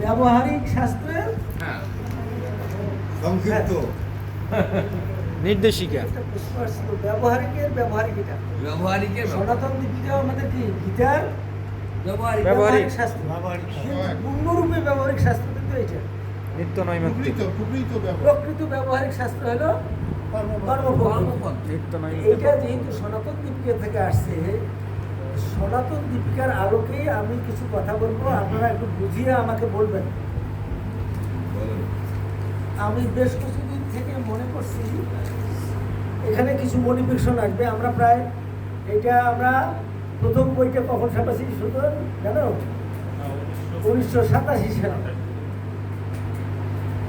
ব্যবহারিক শাস্ত্রের হ্যাঁ। সংক্ষিপ্ত। নির্দেশিকা। প্রশ্ন আসছিল ব্যবহারিকের ব্যবহারিক এটা ব্যবহারিকের সনাতন দীপিকা আমাদের কি গীতার? ব্যবহারিক। ব্যবহারিক। শাস্ত্র। পূর্ণরূপে ব্যবহারিক শাস্ত্র কিন্তু এটা নিত্য নৈমিত্তিক। প্রকৃত প্রকৃত ব্যবহার। প্রকৃত ব্যবহারিক শাস্ত্র হলো কর্মপদ্ধতি নিত্য নৈমিত্তিক। যেহেতু সনাতন দীপিকা থেকে আসছে সনাতন দীপিকার আলোকেই আমি কিছু কথা বলব, আপনারা একটু বুঝিয়ে আমাকে বলবেন। আমি বেশ কিছুদিন থেকে মনে করছি, এখানে কিছু মনিফিকেশন আসবে। আমরা প্রায়, এটা আমরা প্রথম বইটা কখন ছাপাছি শুধু জানো? উনিশশো সাতাশি সালে।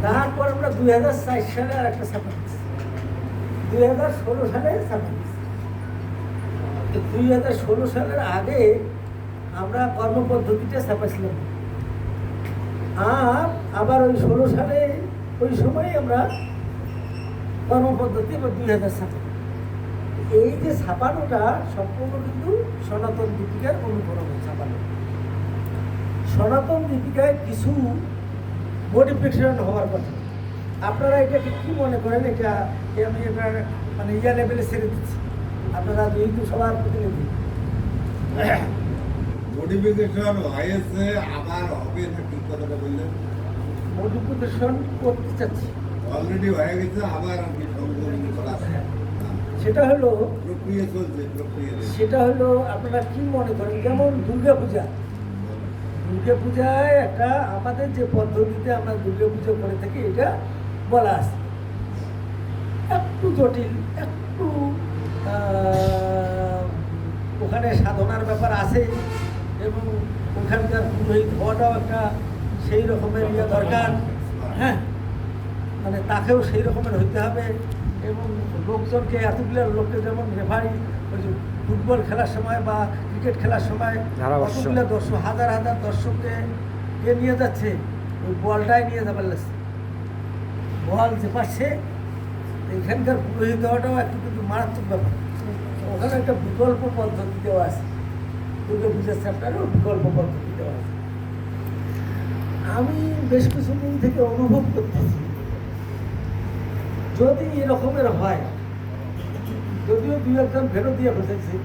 তারপর আমরা দুই হাজার চার সালে আর একটা ছাপাচ্ছি দুই হাজার ষোলো সালে ছাপাচ্ছি দুই হাজার ষোলো সালের আগে আমরা কর্মপদ্ধতিটা ছাপাছিলাম আর আবার ওই ষোলো সালে ওই সময় আমরা কর্মপদ্ধতি বা দুই হাজার ছাপানো এই যে ছাপানোটা সম্পূর্ণ কিন্তু সনাতন দীপিকার অনুকরণে ছাপানো। সনাতন দীপিকায় কিছু মডিফিকেশন হওয়ার কথা। আপনারা এটাকে কি মনে করেন? এটা আমি এবার মানে ইয়া লেভেলে ছেড়ে দিচ্ছি। আপনারা যেহেতু সবার প্রতিনিধি। মডিফিকেশন হয়েছে আবার হবে না কি কথাটা বললেন? মডিফিকেশন করতে চাচ্ছি। অলরেডি হয়ে গেছে আবার কি সংশোধন করা হ্যাঁ। সেটা হলো প্রক্রিয়া চলছে প্রক্রিয়া সেটা হলো আপনারা কি মনে করেন? যেমন দুর্গা পূজা দুর্গা পূজায় একটা আমাদের যে পদ্ধতিতে আমরা দুর্গা পুজো করে থাকি এটা বলা আছে। একটু জটিল একটু ওখানে সাধনার ব্যাপার আছে এবং ওখানকার পুরোহিত হওয়াটাও একটা সেই রকমের ইয়ে দরকার হ্যাঁ মানে তাকেও সেই রকমের হইতে হবে এবং লোকজনকে এতগুলো লোককে যেমন রেফারি ওই যে ফুটবল খেলার সময় বা ক্রিকেট খেলার সময়। কতগুলো দর্শক হাজার হাজার দর্শককে কে নিয়ে যাচ্ছে ওই বলটাই নিয়ে যাবার লাগছে বল যে পাচ্ছে এখানকার পুরোহিত হওয়াটাও একটা মারাত্মক ব্যাপার। ওখানে একটা বিকল্প পদ্ধতি দেওয়া আছে। দুর্গা পূজার চ্যাপ্টারেও বিকল্প পদ্ধতি দেওয়া আছে। আমি বেশ কিছুদিন থেকে অনুভব করতেছি, যদি এরকমের হয়, যদিও দুই একজন ফেরত দিয়ে বসেছি,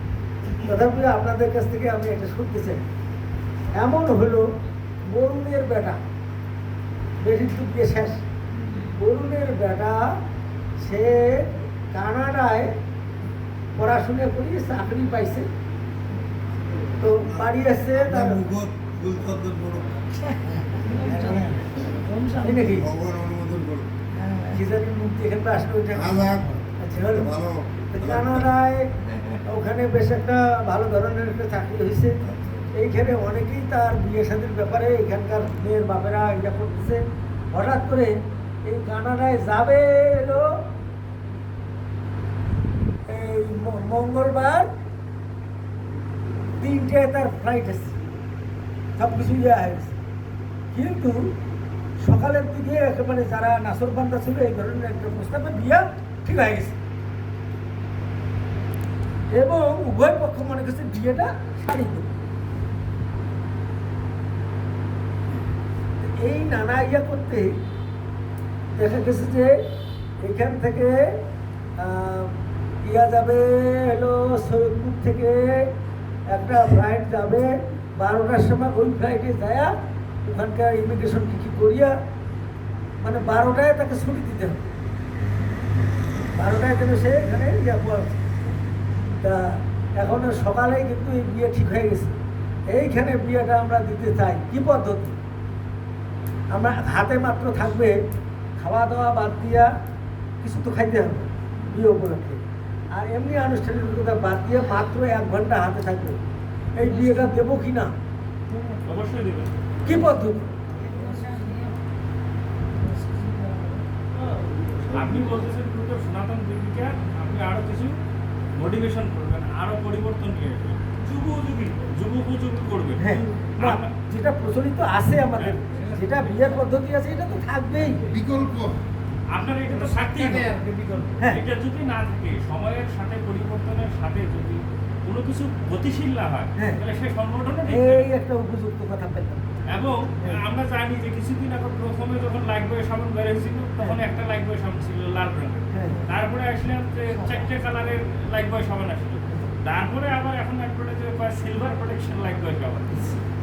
তথাপি আপনাদের কাছ থেকে আমি এটা শুনতে চাই। এমন হলো, বরুণের বেটা, বেশি দূর দিয়ে শেষ। বরুণের বেটা, সে কানাডায় পড়াশোনা করি চাকরি পাইছে। তো বাড়ি আসছে তার আলাপ আচ্ছা কানাডায় ওখানে বেশ একটা ভালো ধরনের একটা চাকরি হয়েছে এইখানে অনেকেই তার বিয়ে শাদির ব্যাপারে এখানকার মেয়ের বাপেরা ইয়া করতেছে। হঠাৎ করে এই কানাডায় যাবে এলো এই ম- মঙ্গলবার তিনটায় তার ফ্লাইট আছে সব কিছু ইয়ে হয়ে গেছে। কিন্তু সকালের দিকে একেবারে যারা নাসর বান্ধা ছিল, এই ধরনের একটা প্রস্তাবে বিয়া ঠিক হয়ে গেছে। এবং উভয় পক্ষ মনে করছে বিয়েটা সারি এই নানা ইয়া করতে দেখা গেছে যে এখান থেকে ইয়া যাবে, হলো সৈয়দপুর থেকে একটা ফ্লাইট যাবে। বারোটার সময় ওই ফ্লাইটে যায় ওখানকার ইমিগ্রেশন কিছু করিয়া মানে বারোটায় তাকে ছুটি দিতে হবে। বারোটায় যেন সে এখানে। তা এখন সকালেই কিন্তু এই বিয়ে ঠিক হয়ে গেছে। এইখানে বিয়েটা আমরা দিতে চাই। কি পদ্ধতি? আমরা হাতে মাত্র থাকবে খাওয়া দাওয়া বাদ দিয়া কিছু তো খাইতে হবে। বিয়ে উপলক্ষে। আর এমনি আনুষ্ঠানিকতা বাদ দিয়ে মাত্র এক ঘণ্টা হাতে থাকবে। এই বিয়েটা দেবো কি না? অবশ্যই দেবেন কি পদ্ধতি? আপনি বলতেছেন পুরো সনাতন দীপিকা আপনি আরও কিছু মোটিভেশন করবেন আরও পরিবর্তন নিয়ে আসবেন। করবেন হ্যাঁ যেটা প্রচলিত আছে আমাদের যেটা বিয়ের পদ্ধতি আছে এটা তো থাকবেই। বিকল্প। আপনার এটা তো থাকতেই হ্যাঁ। এটা যদি না থাকে সময়ের সাথে পরিবর্তনের সাথে যদি কোনো কিছু গতিশীল না হয় হ্যাঁ। তাহলে সেই সংগঠনও এই একটা উপযুক্ত কথা এবং আমরা জানি যে কিছুদিন আগে প্রথমে যখন বয় বের হয়েছিল তখন একটা লাইক বয় সাবান ছিল লাল রঙের। হ্যাঁ। তারপরে আসলাম যে চারটে কালারের লাইক বয় সাবান আসলো। তারপরে আবার এখন একটা যে সিলভার প্রোটেকশন লাইক বয় সাবান।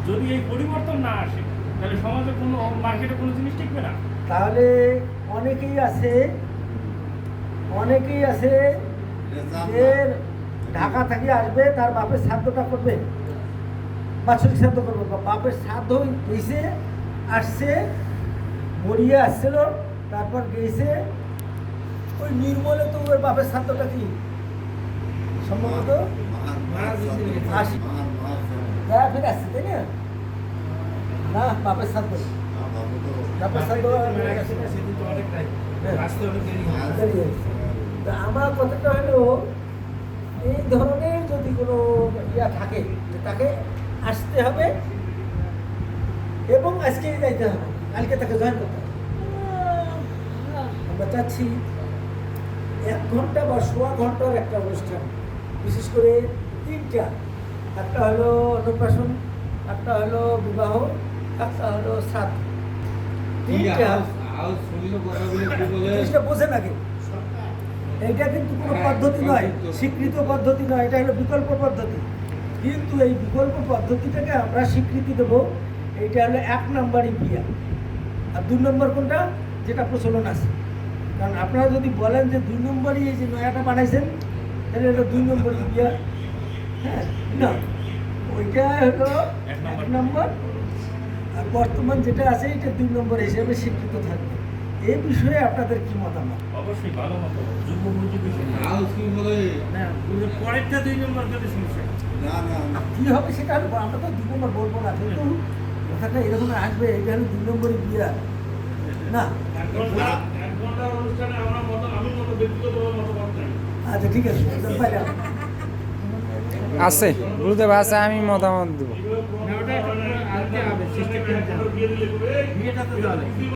যদি এই পরিবর্তন না আসে তাহলে সমাজে কোনো মার্কেটে কোনো জিনিস টিকবে না তাহলে অনেকেই আছে অনেকেই আছে যে ঢাকা থেকে আসবে তার বাপের শ্রাদ্ধটা করবে বাৎসরিক শ্রাদ্ধ করবে বা বাপের শ্রাদ্ধ গেছে আসছে মরিয়ে আসছিল তারপর গেছে ওই নির্মলে তো ওর বাপের শ্রাদ্ধটা কি সম্ভবত আসছে তাই না না বাপের শ্রাদ্ধ বাপের অনেক দেরি হয়। দাঁড়িয়ে আছে। তা আমার কথাটা হলো এই ধরনের যদি কোনো ইয়া থাকে তাকে আসতে হবে এবং আজকেই যাইতে হবে। কালকে তাকে জয়েন করতে হবে। আমরা চাচ্ছি এক ঘণ্টা বা সোয়া ঘণ্টার একটা অনুষ্ঠান বিশেষ করে তিনটা। একটা হলো অন্নপ্রাশন একটা হলো বিবাহ একটা হলো তিনটা জিনিসটা বোঝেন আগে এইটা কিন্তু কোনো পদ্ধতি নয় স্বীকৃত পদ্ধতি নয় এটা হলো বিকল্প পদ্ধতি। কিন্তু এই বিকল্প পদ্ধতিটাকে আমরা স্বীকৃতি দেব এইটা হলো এক নম্বরই বিয়া আর দুই নম্বর কোনটা? যেটা প্রচলন আছে। কারণ আপনারা যদি বলেন যে দুই নম্বরই এই যে নয়াটা বানাইছেন তাহলে এটা দুই নম্বর বিয়া হ্যাঁ না। ওইটা হলো এক এক নম্বর। আর বর্তমান যেটা আছে এটা দুই নম্বর হিসেবে স্বীকৃত থাকবে। এই বিষয়ে আপনাদের কি মতামত? অবশ্যই ভালো মতো না পরেরটা দুই নম্বর যদি সমস্যা না না না। কি হবে সেটা হলো আমরা তো দুই নম্বর বলব না কিন্তু কথাটা এরকম আসবে হলো দুই নম্বরই বিয়া না। আচ্ছা ঠিক আছে আছে গুরুদেব আছে আমি মতামত দেবো। সিস্টেম বিয়ে দিলে